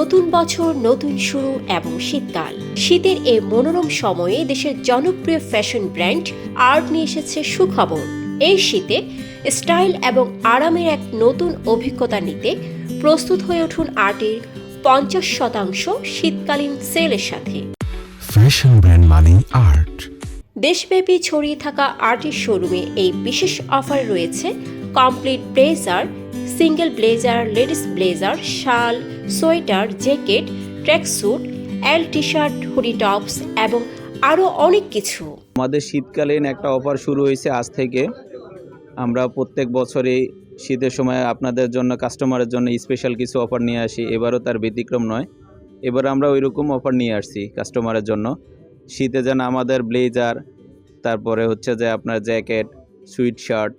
নতুন বছর নতুন শুরু এবং শীতকাল। শীতের এই মনোরম সময়ে দেশের জনপ্রিয় ফ্যাশন ব্র্যান্ড আর্ট নিয়ে এসেছে সুখবর। এই শীতে স্টাইল এবং আরামের এক নতুন অভিজ্ঞতা নিতে প্রস্তুত হয়ে উঠুন আর্টের পঞ্চাশ শতাংশ শীতকালীন সেলের সাথে। ফ্যাশন ব্র্যান্ড মানে আর্ট। দেশব্যাপী ছড়িয়ে থাকা আর্টের শোরুমে এই বিশেষ অফার রয়েছে complete blazer, single blazer, ladies blazer, শাল, sweater, jacket tracksuit L T shirt hoodie tops এবং আরও অনেক কিছু। আমাদের শীতকালীন একটা অফার শুরু হয়েছে আজ থেকে। আমরা প্রত্যেক বছরে শীতের সময় আপনাদের জন্য, কাস্টমারের জন্য স্পেশাল কিছু অফার নিয়ে আসি। এবারও তার ব্যতিক্রম নয়। এবার আমরা ওই রকম অফার নিয়ে আসছি কাস্টমারের জন্য। শীতে যেন আমাদের ব্লেজার, তারপরে হচ্ছে যে আপনার জ্যাকেট সুইট শার্ট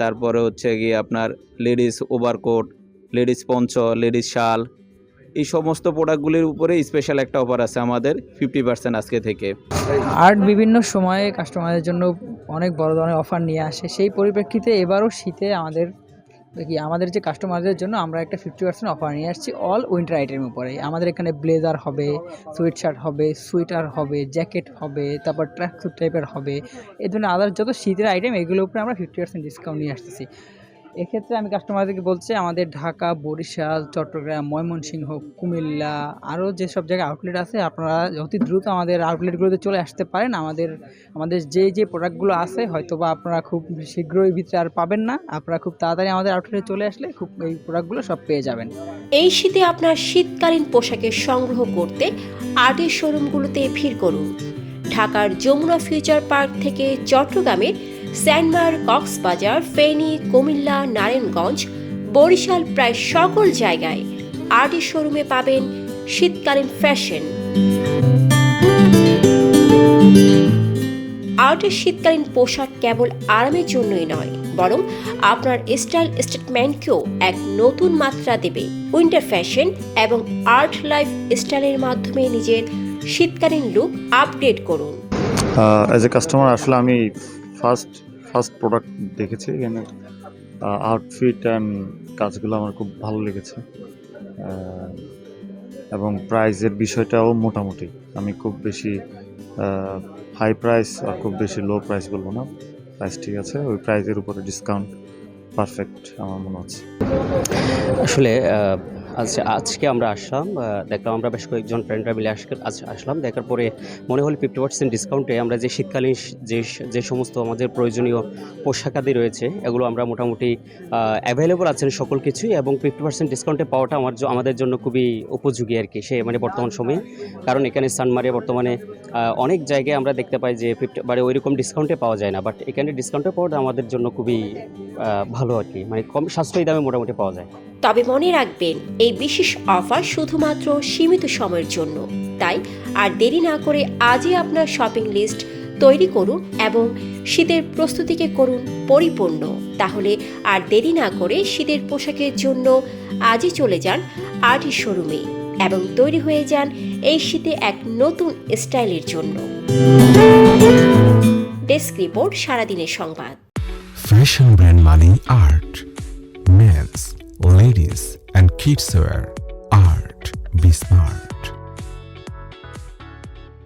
তারপরে হচ্ছে গিয়ে আপনার ladies overcoat, ladies poncho, ladies শাল, এই সমস্ত প্রোডাক্টগুলির উপরে স্পেশাল একটা অফার আছে আমাদের ফিফটি পার্সেন্ট আজকে থেকে। আর্ট বিভিন্ন সময়ে কাস্টমারের জন্য অনেক বড় ধরনের অফার নিয়ে আসে। সেই পরিপ্রেক্ষিতে এবারও শীতে আমাদের কি আমাদের যে কাস্টমারদের জন্য আমরা একটা ফিফটি পার্সেন্ট অফার নিয়ে আসছি অল উইন্টার আইটেমের উপরে। আমাদের এখানে ব্লেজার হবে সুইটশার্ট হবে সুইটার হবে জ্যাকেট হবে, তারপর ট্র্যাক টাইপের হবে। এই ধরনের আদার যত শীতের আইটেম এগুলোর উপরে আমরা ফিফটি পার্সেন্ট ডিসকাউন্ট নিয়ে আসতেছি। এক্ষেত্রে আমি কাস্টমারদেরকে বলছি, আমাদের ঢাকা, বরিশাল, চট্টগ্রাম, ময়মনসিংহ, কুমিল্লা, আরও যেসব জায়গায় আউটলেট আছে, আপনারা অতি দ্রুত আমাদের আউটলেটগুলোতে চলে আসতে পারেন। আমাদের আমাদের যে যে প্রোডাক্টগুলো আছে হয়তো বা আপনারা খুব শীঘ্রই ভিতরে আর পাবেন না। আপনারা খুব তাড়াতাড়ি আমাদের আউটলেটে চলে আসলে খুব এই প্রোডাক্টগুলো সব পেয়ে যাবেন। এই শীতে আপনার শীতকালীন পোশাকের সংগ্রহ করতে আর্টের শোরুমগুলোতে ভিড় করুন। ঢাকার যমুনা ফিউচার পার্ক থেকে চট্টগ্রামের স্যান্ডমার কক্সবাজার, ফেনী, কুমিল্লা, নারায়ণগঞ্জ, বরিশাল প্রায় সকল জায়গায় আর্টি শোরুমে পাবেন শীতকালীন ফ্যাশন। আর্টের শীতকালীন পোশাক কেবল আরামের জন্যই নয়, বরং আপনার স্টাইল স্টেটমেন্টকেও এক নতুন মাত্রা দেবে। উইন্টার ফ্যাশন এবং আর্ট লাইফ স্টাইলের মাধ্যমে নিজের শীতকালীন লুক আপডেট করুন। অ্যাজ এ কাস্টমার আসলে আমি ফার্স্ট ফার্স্ট প্রোডাক্ট দেখেছি এখানে। আউটফিট অ্যান্ড কাজগুলো আমার খুব ভালো লেগেছে। এবং প্রাইজের বিষয়টাও মোটামুটি। আমি খুব বেশি হাই প্রাইস আর খুব বেশি লো প্রাইস বলব না। প্রাইস ঠিক আছে, ওই প্রাইজের উপরে ডিসকাউন্ট পারফেক্ট আমার মনে হচ্ছে। আসলে আজ আজকে আমরা আসলাম দেখলাম আমরা বেশ কয়েকজন ফ্রেন্ডরা মিলে আসলাম। দেখার পরে মনে হলো ফিফটি পার্সেন্ট ডিসকাউন্টে আমরা যে শীতকালীন যে যে সমস্ত আমাদের প্রয়োজনীয় পোশাকাদি রয়েছে এগুলো আমরা মোটামুটি অ্যাভেলেবল আছেন সকল কিছুই এবং ফিফটি পার্সেন্ট ডিসকাউন্টে পাওয়াটা আমার আমাদের জন্য খুবই উপযোগী আর কি সে মানে বর্তমান সময়ে। কারণ এখানে সানমারে বর্তমানে অনেক জায়গায় আমরা দেখতে পাই যে ফিফটি মানে ওইরকম ডিসকাউন্টে পাওয়া যায় না বাট এখানে ডিসকাউন্টে পাওয়াটা আমাদের জন্য খুবই ভালো আর কি মানে কম সাশ্রয়ী দামে মোটামুটি পাওয়া যায়। তবে মনে রাখবেন এই বিশেষ অফার শুধুমাত্র সীমিত সময়ের জন্য। তাই আর দেরি না করে আজই আপনার শপিং লিস্ট তৈরি করুন এবং শীতের প্রস্তুতিকে করুন পরিপূর্ণ। তাহলে আর দেরি না করে শীতের পোশাকের জন্য আজই চলে যান আর্টি শোরুমে এবং তৈরি হয়ে যান এই শীতে এক নতুন স্টাইলের জন্য। ডেস্ক রিপোর্ট সারাদিনের সংবাদ। ফ্যাশন ব্র্যান্ড মানে art men's ladies and kids wear art be smart